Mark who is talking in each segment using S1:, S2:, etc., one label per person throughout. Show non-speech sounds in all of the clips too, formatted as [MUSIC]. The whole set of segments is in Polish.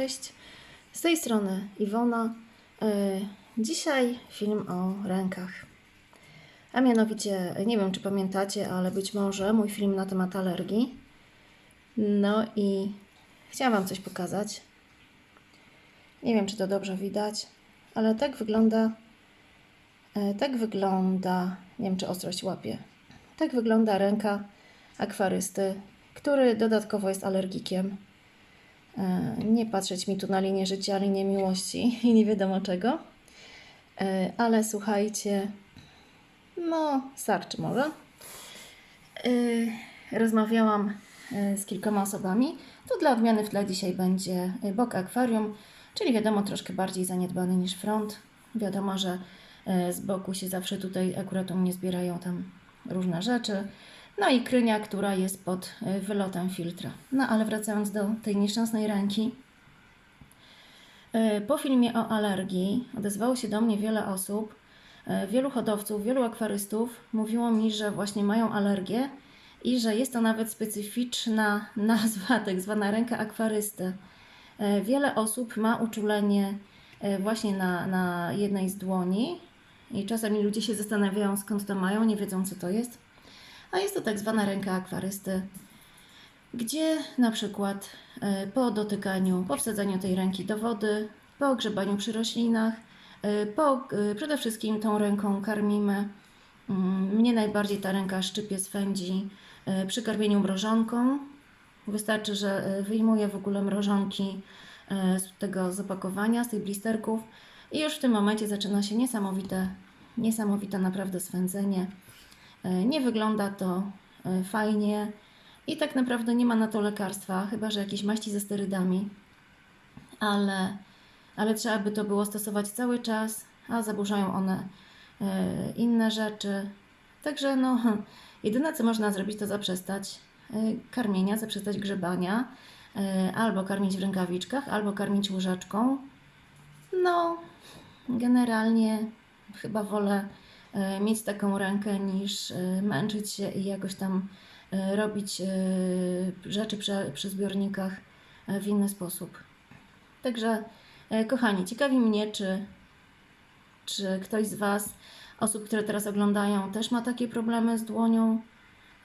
S1: Cześć, z tej strony Iwona. E, Dzisiaj film o rękach. A mianowicie, nie wiem czy pamiętacie, ale być może mój film na temat alergii. No i chciałam Wam coś pokazać. Nie wiem czy to dobrze widać, ale tak wygląda. e, Tak wygląda. Nie wiem czy ostrość łapie. Tak wygląda ręka akwarysty, który dodatkowo jest alergikiem. E, Nie patrzeć mi tu na linię życia, linię miłości [LAUGHS] i nie wiadomo czego. E, Ale słuchajcie, no, starczy może. E, Rozmawiałam z kilkoma osobami. Tu dla odmiany w tle dzisiaj będzie bok akwarium, czyli wiadomo troszkę bardziej zaniedbany niż front. Wiadomo, że z boku się zawsze tutaj akurat u mnie zbierają tam różne rzeczy. No i krynia, która jest pod e, wylotem filtra. No ale wracając do tej nieszczęsnej ręki. E, Po filmie o alergii odezwało się do mnie wiele osób, e, wielu hodowców, wielu akwarystów mówiło mi, że właśnie mają alergię i że jest to nawet specyficzna [LAUGHS] nazwa, tak zwana ręka akwarysty. Wiele osób ma uczulenie właśnie na, na jednej z dłoni i czasami ludzie się zastanawiają skąd to mają, nie wiedzą co to jest. A jest to tak zwana ręka akwarysty, gdzie na przykład e, po dotykaniu, po wsadzaniu tej ręki do wody, po grzebaniu przy roślinach, e, po, e, przede wszystkim tą ręką karmimy. Mm, Mnie najbardziej ta ręka szczypie, swędzi przy karmieniu mrożonką. Wystarczy, że wyjmuję w ogóle mrożonki z tego z opakowania, z tych blisterków i już w tym momencie zaczyna się niesamowite, niesamowite naprawdę swędzenie. E, Nie wygląda to e, fajnie i tak naprawdę nie ma na to lekarstwa, chyba że jakieś maści ze sterydami, ale, ale trzeba by to było stosować cały czas, a zaburzają one e, inne rzeczy. Także no, [LAUGHS] jedyne co można zrobić to zaprzestać karmienia, zaprzestać grzebania, albo karmić w rękawiczkach, albo karmić łyżeczką. No, generalnie chyba wolę mieć taką rękę niż e, męczyć się i jakoś tam e, robić e, rzeczy przy, przy zbiornikach e, w inny sposób. Także, e, kochani, ciekawi mnie, czy, czy ktoś z Was, osób, które teraz oglądają, też ma takie problemy z dłonią,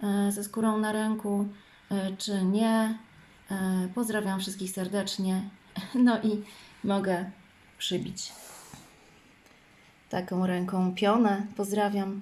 S1: e, ze skórą na ręku, e, czy nie. E, Pozdrawiam wszystkich serdecznie. [LAUGHS] No i mogę przybić taką ręką pionę. Pozdrawiam.